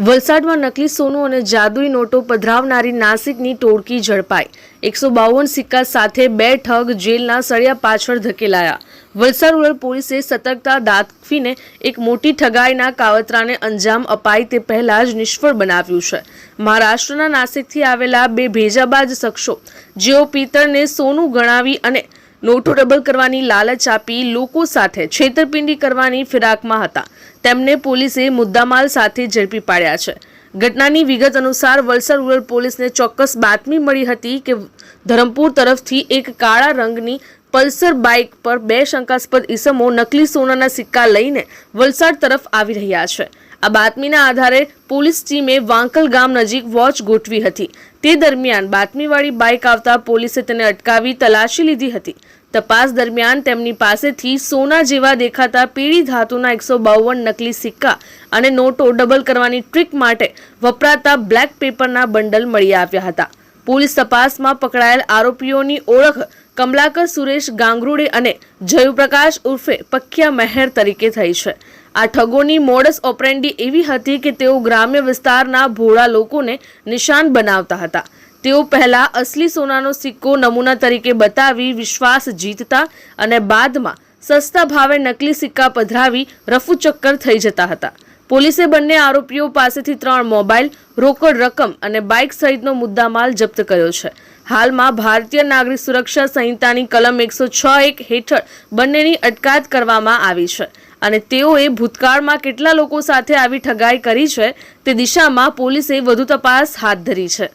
વલસાડમાં નકલી સોનું અને જાદુઈ નોટો પધરાવનારી નાસિકની ટોળકી ઝડપાઈ. એકસો બાવન સિક્કા સાથે બે ઠગ જેલના સળિયા પાછળ ધકેલાયા. વલસાડ રૂરલ પોલીસે સતર્કતા દાખવીને એક મોટી ઠગાઈના કાવતરાને અંજામ અપાય તે પહેલા જ નિષ્ફળ બનાવ્યું છે. મહારાષ્ટ્રના નાસિકથી આવેલા બે ભેજાબાજ શખ્સો, જેઓ પિત્તળને સોનું ગણાવી અને નોટો ડબલ કરવાની લાલચ આપી લોકો સાથે છેતરપિંડી કરવાની ફિરાકમાં હતા. તેમને પોલીસે મુદ્દામાલ સાથે ઝડપી પાડ્યા છે. ઘટનાની વિગત અનુસાર વલસાડ રૂરલ પોલીસને ચોક્કસ બાતમી મળી હતી કે ધરમપુર તરફથી એક કાળા રંગની પલ્સર બાઇક પર બે શંકાસ્પદ ઈસમો નકલી સોનાના સિક્કા લઈને વલસાડ તરફ આવી રહ્યા છે. આ બાતમીના આધારે પોલીસ ટીમે વાંકલ ગામ નજીક વોચ ગોઠવી હતી. તે દરમિયાન બાતમીવાળી બાઇક આવતા પોલીસે તેને અટકાવી તલાશી લીધી હતી. તપાસ દરમિયાન તેમની પાસેથી સોના જેવા દેખાતા પીળી ધાતુના એકસો બાવન નકલી સિક્કા અને નોટો ડબલ કરવાની ટ્રીક માટે વપરાતા બ્લેક પેપરના બંડલ મળી આવ્યા હતા. પોલીસ તપાસમાં પકડાયેલ આરોપીઓની ઓળખ કમલાકર સુરેશ ગાંગરુડે અને જયુપ્રકાશ ઉર્ફે પખ્યા મહેર તરીકે થઈ છે. આ ઠગોની મોડસ ઓપરેન્ડી એવી હતી કે તેઓ ગ્રામ્ય વિસ્તારના ભોળા લોકોને નિશાન બનાવતા હતા. તેઓ પહેલા અસલી સોનાનો સિક્કો નમૂના તરીકે બતાવી વિશ્વાસ જીતતા અને બાદમાં સસ્તા ભાવે નકલી સિક્કા પધરાવી રફુચક્કર થઈ જતા હતા. પોલીસે બંને આરોપીઓ પાસેથી ત્રણ મોબાઈલ, રોકડ રકમ અને બાઇક સહિતનો મુદ્દામાલ જપ્ત કર્યો છે. હાલમાં ભારતીય નાગરિક સુરક્ષા સંહિતાની કલમ એકસો છ એક હેઠળ બંનેની અટકાયત કરવામાં આવી છે અને તેઓએ ભૂતકાળમાં કેટલા લોકો સાથે આવી ઠગાઈ કરી છે તે દિશામાં પોલીસે વધુ તપાસ હાથ ધરી છે.